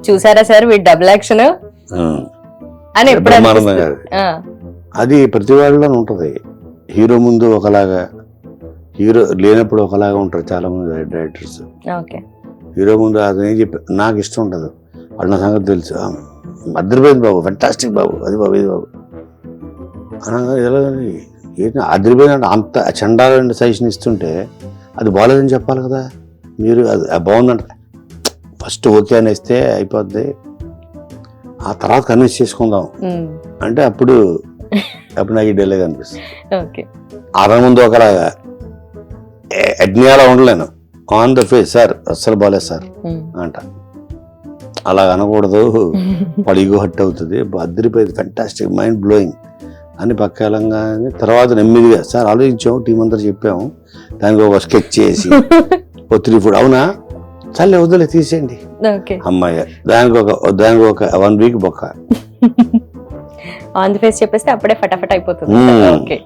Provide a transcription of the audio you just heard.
చూసారా సార్ వీడి double action. అని ఎప్పుడు అది. ప్రతి వాళ్ళలో ఉంటది. హీరో ముందు ఒకలాగా హీరో లేనప్పుడు ఒకలాగా ఉంటారు చాలా మంది డైరెక్టర్స్. ఓకే. హీరో ముందు అతను ఏం చెప్పి నాకు ఇష్టం ఉండదు. వాళ్ళు సంగతి తెలుసు. అదిరిపోయింది బాబు ఫెంటాస్టిక్ బాబు అది బాబు ఇది బాబు. అనగా ఎలాగని ఏంటి? అదిరిపోయింది అంటే అంత చండాలని సజెషన్ ఇస్తుంటే అది బాగాలేదని చెప్పాలి కదా? మీరు అది బాగుందంట. ఫస్ట్ ఓకే అని ఇస్తే అయిపోద్ది. ఆ తర్వాత కన్విన్స్ చేసుకుందాం. అంటే అప్పుడు అప్పుడు నాకు ఈ డైలాగ్ అనిపిస్తుంది. ఓకే. అర ముందు ఒకలాగా అగ్నియాలా ఉండలేను. ఆన్ ద ఫేస్ సార్ అస్సలు బాగాలేదు సార్. అంట. అలా అనకూడదు. వాడు ఈగో హట్ అవుతుంది. అద్దరిపోయింది ఫెంటాస్టిక్ మైండ్ బ్లోయింగ్ అని పక్కాలంగానే తర్వాత నెమ్మదిగా సార్ ఆలోచించాము టీం అంతా చెప్పాము. దానికి ఒక స్కెచ్ చేసి ఓ త్రీ ఫుడ్ అవునా? చల్లే వదిలే తీసేయండి. అమ్మాయి దానికి ఒక దానికి ఒక వన్ వీక్ బొక్క. ఆన్ ది ఫేస్ చెప్పేస్తే అప్పుడే ఫటాఫట్ అయిపోతుంది. ఓకే.